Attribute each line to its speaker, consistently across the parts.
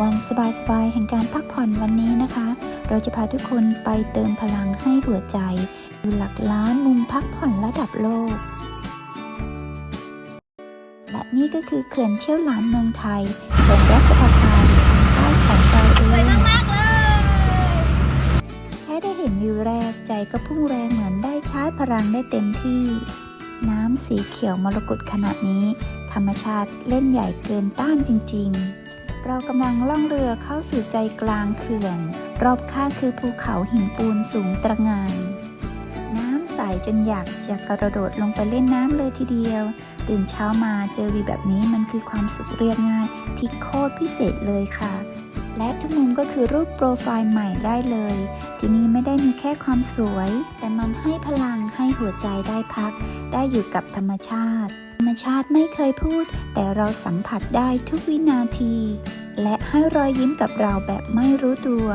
Speaker 1: วันสบายๆแห่งการพักผ่อนวันนี้นะคะ เราจะพาทุกคนไปเติมพลังให้หัวใจดูหลักล้านมุมพักผ่อนระดับโลก และนี่ก็คือเขื่อนเชี่ยวหลานเมืองไทยเขื่อนรัชประภาหรือทางใต้ของเราเอง
Speaker 2: มากเลย
Speaker 1: แค่ได้เห็นวิวแรกใจก็พุ่งแรงเหมือนได้ชาร์จพลังได้เต็มที่ น้ำสีเขียวมรกตขนาดนี้ ธรรมชาติเล่นใหญ่เกินต้านจริง ๆ เรากำลังล่องเรือเข้าสู่ใจกลางเขื่อน รอบข้างคือภูเขาหินปูนสูงตระหงานน้ำใสจนอยากจะกระโดดลงไปเล่นน้ำเลยทีเดียว ตื่นเช้ามาเจอวิวแบบนี้มันคือความสุขเรียบง่ายที่โคตรพิเศษเลยค่ะ และทุกมุมก็คือรูปโปรไฟล์ใหม่ได้เลย ที่นี่ไม่ได้มีแค่ความสวย แต่มันให้พลังให้หัวใจได้พัก ได้อยู่กับธรรมชาติ รมชาติไม่เคยพูด แต่เราสัมผัสได้ทุกวินาที และให้รอยยิ้มกับเราแบบไม่รู้ตัว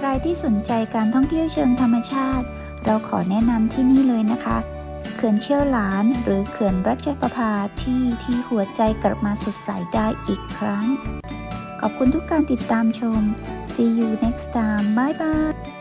Speaker 1: ใครที่สนใจการท่องเที่ยวเชิงธรรมชาติ เราขอแนะนำที่นี่เลยนะคะ เขื่อนเชี่ยวหลาน หรือเขื่อนรัชประภาที่ที่หัวใจกลับมาสดใสได้อีกครั้ง ขอบคุณทุกการติดตามชม See you next time Bye bye